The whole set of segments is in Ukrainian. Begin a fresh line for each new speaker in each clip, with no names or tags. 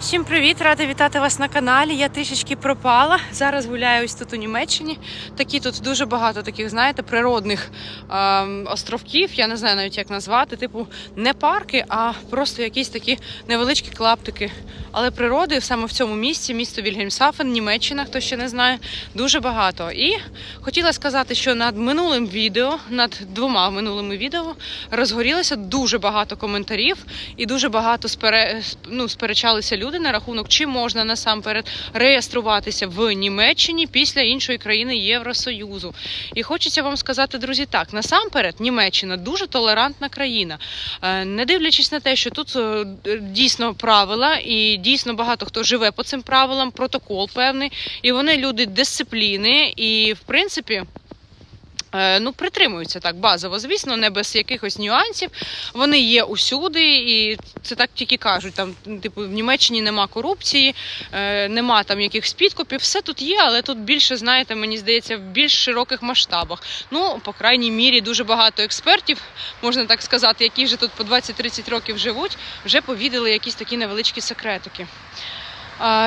Всім привіт! Рада вітати вас на каналі. Я трішечки пропала. Зараз гуляю ось тут у Німеччині. Такі тут дуже багато таких, знаєте, природних ем, островків. Я не знаю навіть як назвати. Типу, не парки, а просто якісь такі невеличкі клаптики. Але природи саме в цьому місці, місто Вільгельмсафен, Німеччина, хто ще не знає, дуже багато. І хотіла сказати, що над минулим відео, над двома минулими відео, розгорілося дуже багато коментарів і дуже багато спере... ну, сперечалися люди на рахунок, чи можна насамперед реєструватися в Німеччині після іншої країни Євросоюзу. І хочеться вам сказати, друзі, так насамперед, Німеччина дуже толерантна країна, Е, не дивлячись на те, що тут е, дійсно правила, і дійсно багато хто живе по цим правилам, протокол певний, і вони люди дисципліни, і в принципі. Е, Ну, притримуються так базово, звісно, не без якихось нюансів. Вони є усюди, і це так тільки кажуть. Там, типу, в Німеччині нема корупції, е, нема там якихось підкупів. Все тут є, але тут більше, знаєте, мені здається, в більш широких масштабах. Ну, по крайній мірі, дуже багато експертів, можна так сказати, які вже тут по 20-30 років живуть, вже повідали якісь такі невеличкі секретики.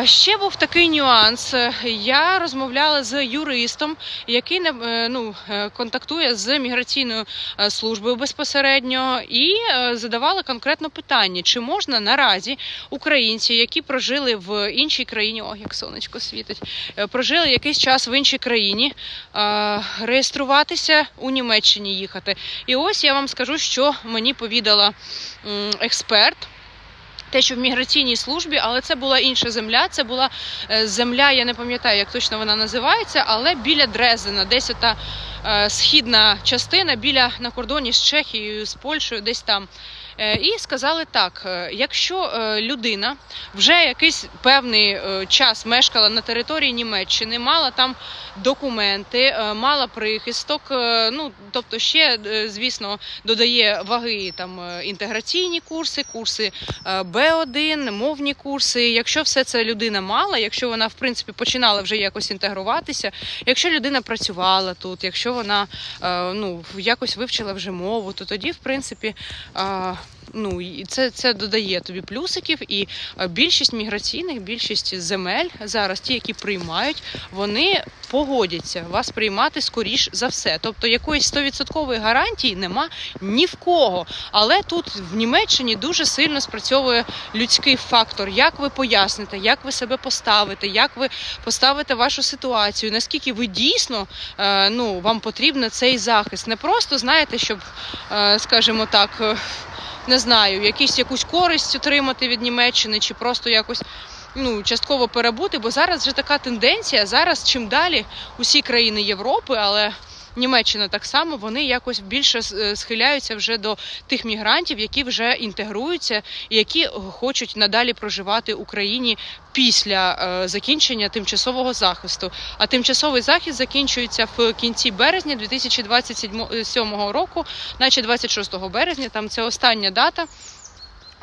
Ще був такий нюанс. Я розмовляла з юристом, який е, ну, е, контактує з міграційною е, службою безпосередньо, і задавала конкретно питання: чи можна наразі українці, які прожили в іншій країні, о, як сонечко світить, прожили якийсь час в іншій країні, реєструватися у Німеччині їхати. І ось я вам скажу, що мені повідала експерт те, що в міграційній службі, але це була інша земля. Це була е, земля, я не пам'ятаю, як точно вона називається, але біля Дрездена, десь ота е, східна частина біля на кордоні з Чехією, з Польщею, десь там. Е, І сказали так: е, якщо е, людина вже якийсь певний час мешкала на території Німеччини, мала там документи, мала прихисток, ну тобто ще, звісно, додає ваги там інтеграційні курси, курси е, Б1, мовні курси. Якщо все це людина мала, якщо вона в принципі починала вже якось інтегруватися, якщо людина працювала тут, якщо вона ну якось вивчила вже мову, то тоді, в принципі, ну і це, це додає тобі плюсиків. І е, більшість міграційних, більшість земель зараз, ті, які приймають, вони погодяться вас приймати скоріш за все. Тобто якоїсь 100% гарантії нема ні в кого. Але тут в Німеччині дуже сильно спрацьовує людський фактор. Як ви поясните, як ви себе поставите, як ви поставите вашу ситуацію, наскільки ви дійсно е, ну, вам потрібен цей захист. Не просто знаєте, щоб, е, скажімо так. Не знаю, якісь якусь користь отримати від Німеччини, чи просто якось ну частково перебути, бо зараз вже така тенденція. Зараз чим далі усі країни Європи, але Німеччина так само, вони якось більше е, схиляються вже до тих мігрантів, які вже інтегруються і які хочуть надалі проживати в Україні після е, закінчення тимчасового захисту. А тимчасовий захист закінчується в кінці березня 2027 року, наче 26 березня. Там це остання дата.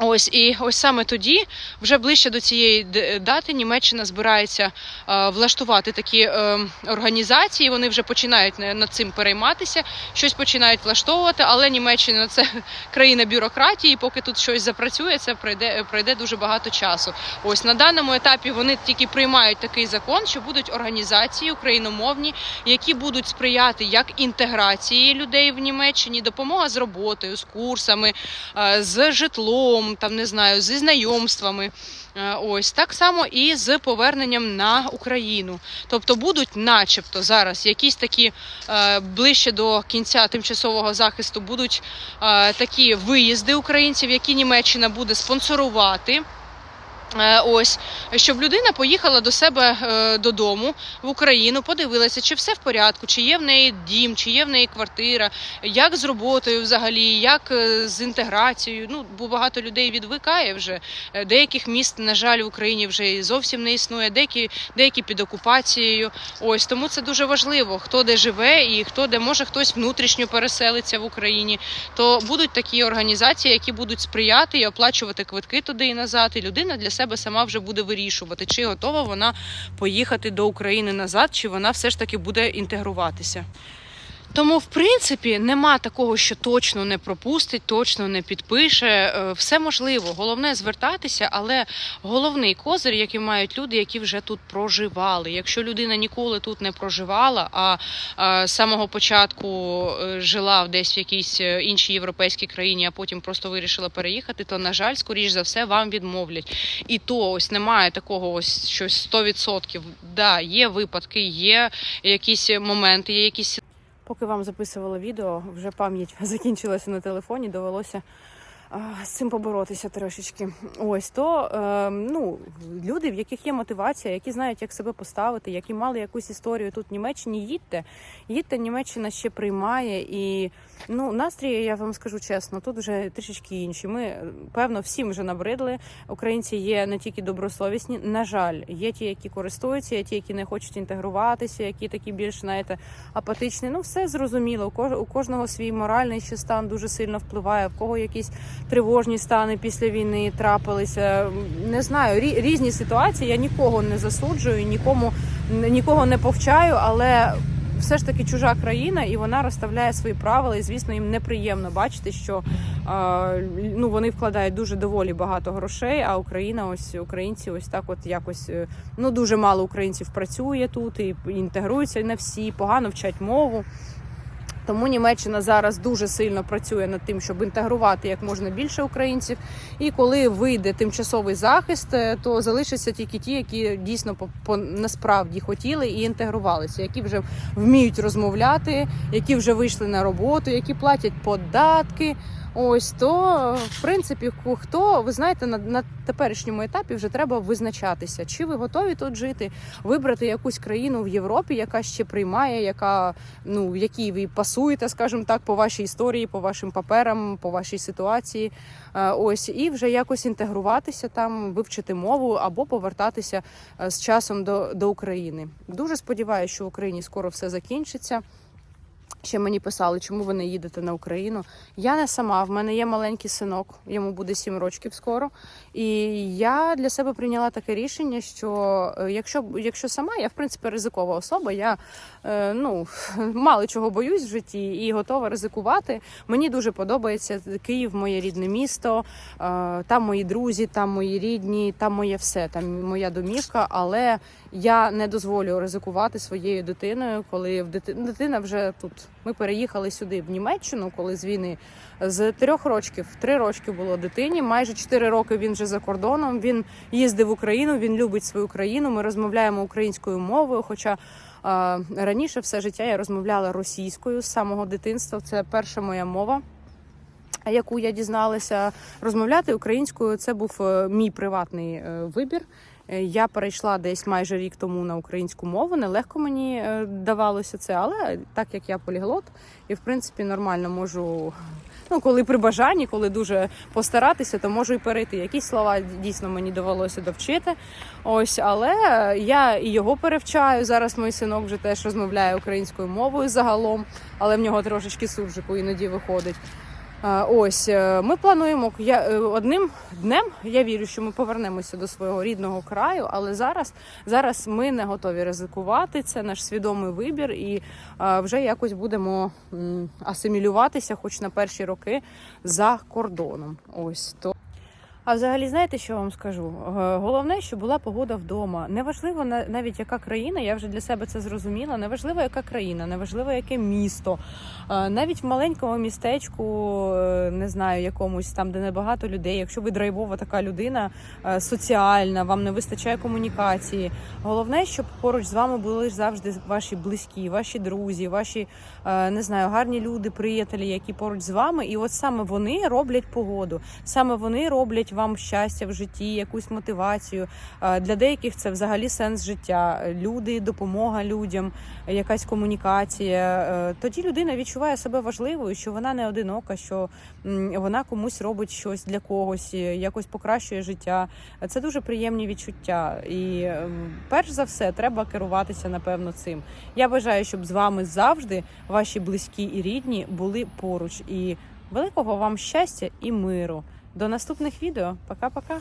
Ось і ось саме тоді, вже ближче до цієї дати, Німеччина збирається е, влаштувати такі е, організації. Вони вже починають на- над цим перейматися, щось починають влаштовувати. Але Німеччина це країна бюрократії. Поки тут щось запрацює, це пройде пройде дуже багато часу. Ось на даному етапі вони тільки приймають такий закон, що будуть організації україномовні, які будуть сприяти як інтеграції людей в Німеччині, допомога з роботою, з курсами, е, з житлом, там не знаю, зі знайомствами. Е, Ось так само і з поверненням на Україну. Тобто будуть, начебто, зараз якісь такі е, ближче до кінця тимчасового захисту будуть е, такі виїзди українців, які Німеччина буде спонсорувати. Е, Ось щоб людина поїхала до себе е, додому в Україну, подивилася, чи все в порядку, чи є в неї дім, чи є в неї квартира, як з роботою взагалі, як е, з інтеграцією. Ну бо багато людей відвикає вже. Деяких міст, на жаль, в Україні вже і зовсім не існує, деякі, деякі під окупацією. Ось тому це дуже важливо, хто де живе і хто де може хтось внутрішньо переселиться в Україні. То будуть такі організації, які будуть сприяти і оплачувати квитки туди і назад. І людина для себе сама вже буде вирішувати, чи готова вона поїхати до України назад, чи вона все ж таки буде інтегруватися. Тому, в принципі, нема такого, що точно не пропустить, точно не підпише. Е, Все можливо. Головне звертатися, але головний козир, який мають люди, які вже тут проживали. Якщо людина ніколи тут не проживала, а з самого початку е, жила десь в якійсь е, іншій європейській країні, а потім просто вирішила переїхати, то на жаль, скоріш за все, вам відмовлять. І то ось немає такого, ось щось 100%. Да, є випадки, є якісь моменти, є якісь Поки вам записувала відео, вже пам'ять закінчилася на телефоні, довелося з цим поборотися трошечки. Ось то е, ну, люди, в яких є мотивація, які знають, як себе поставити, які мали якусь історію тут в Німеччині, їдьте. Їдьте, Німеччина ще приймає. І ну, настрій, я вам скажу чесно, тут вже трішечки інші. Ми, е, певно, всім вже набридли. Українці є не тільки добросовісні, на жаль, є ті, які користуються, є ті, які не хочуть інтегруватися, які такі більш, знаєте, апатичні. Ну, все зрозуміло. У кожного свій моральний ще стан дуже сильно впливає, в кого якісь тривожні стани після війни трапилися. Не знаю, різні ситуації. Я нікого не засуджую, нікому нікого не повчаю, але. Все ж таки чужа країна, і вона розставляє свої правила. І звісно, їм неприємно бачити, що ну вони вкладають дуже доволі багато грошей. А Україна, ось українці, ось так, от якось е, ну дуже мало українців працює тут і інтегруються не всі, погано вчать мову. Тому Німеччина зараз дуже сильно працює над тим, щоб інтегрувати як можна більше українців. І коли вийде тимчасовий захист, е, то залишаться тільки ті, які дійсно по, по насправді хотіли і інтегрувалися, які вже вміють розмовляти, які вже вийшли на роботу, які платять податки. Ось то в принципі, хто ви знаєте, на, на теперішньому етапі вже треба визначатися, чи ви готові тут жити, вибрати якусь країну в Європі, яка ще приймає, яка ну в якій ви пасуєте, скажімо так, по вашій історії, по вашим паперам, по вашій ситуації. Е, Ось і вже якось інтегруватися там, вивчити мову або повертатися е, з часом до, до України. Дуже сподіваюся, що в Україні скоро все закінчиться. Ще мені писали, чому ви не їдете на Україну. Я не сама, в мене є маленький синок, йому буде 7 років скоро. І я для себе прийняла таке рішення, що е, якщо, якщо сама, я в принципі ризикова особа, я е, ну, мало чого боюсь в житті і готова ризикувати. Мені дуже подобається Київ, моє рідне місто, е, там мої друзі, там мої рідні, там моє все, там моя домівка, але я не дозволю ризикувати своєю дитиною, коли в дити... дитина вже тут. Ми переїхали сюди в Німеччину, коли з війни з трьох років, три рочки було дитині. Майже чотири роки він вже за кордоном. Він їздив в Україну, він любить свою країну. Ми розмовляємо українською мовою. Хоча а, раніше все життя я розмовляла російською з самого дитинства. Це перша моя мова. Яку я дізналася розмовляти українською, це був е, мій приватний е, вибір. Е, Я перейшла десь майже рік тому на українську мову. Нелегко мені е, давалося це, але так як я поліглот, і в принципі нормально можу. Ну, коли при бажанні, коли дуже постаратися, то можу і перейти. Якісь слова дійсно мені довелося довчити. Ось, але я і його перевчаю. Зараз мій синок вже теж розмовляє українською мовою загалом, але в нього трошечки суржику іноді виходить. Ось е, ми плануємо я е, одним днем. Я вірю, що ми повернемося до свого рідного краю, але зараз, зараз ми не готові ризикувати. Це наш свідомий вибір, і вже якось будемо асимілюватися, хоч на перші роки за кордоном. Ось то. А взагалі, знаєте, що вам скажу? Е, Головне, щоб була погода вдома. Неважливо на- навіть яка країна, я вже для себе це зрозуміла. Неважливо, яка країна, неважливо, яке місто. Е, Навіть в маленькому містечку, е, не знаю, якомусь там, де небагато людей. Якщо ви драйвова така людина, соціальна, вам не вистачає комунікації. Головне, щоб поруч з вами були завжди ваші близькі, ваші друзі, ваші не знаю, гарні люди, приятелі, які поруч з вами. І от саме вони роблять погоду, саме вони роблять вам щастя в житті, якусь мотивацію. Е, Для деяких це взагалі сенс життя. Люди, допомога людям, якась комунікація. Е, Тоді людина відчуває себе важливою, що вона не одинока, що вона комусь робить щось для когось, е, якось покращує життя. Це дуже приємні відчуття. І перш за все треба керуватися напевно цим. Я бажаю, щоб з вами завжди ваші близькі і рідні були поруч. І великого вам щастя і миру. До наступних відео. Пока-пока.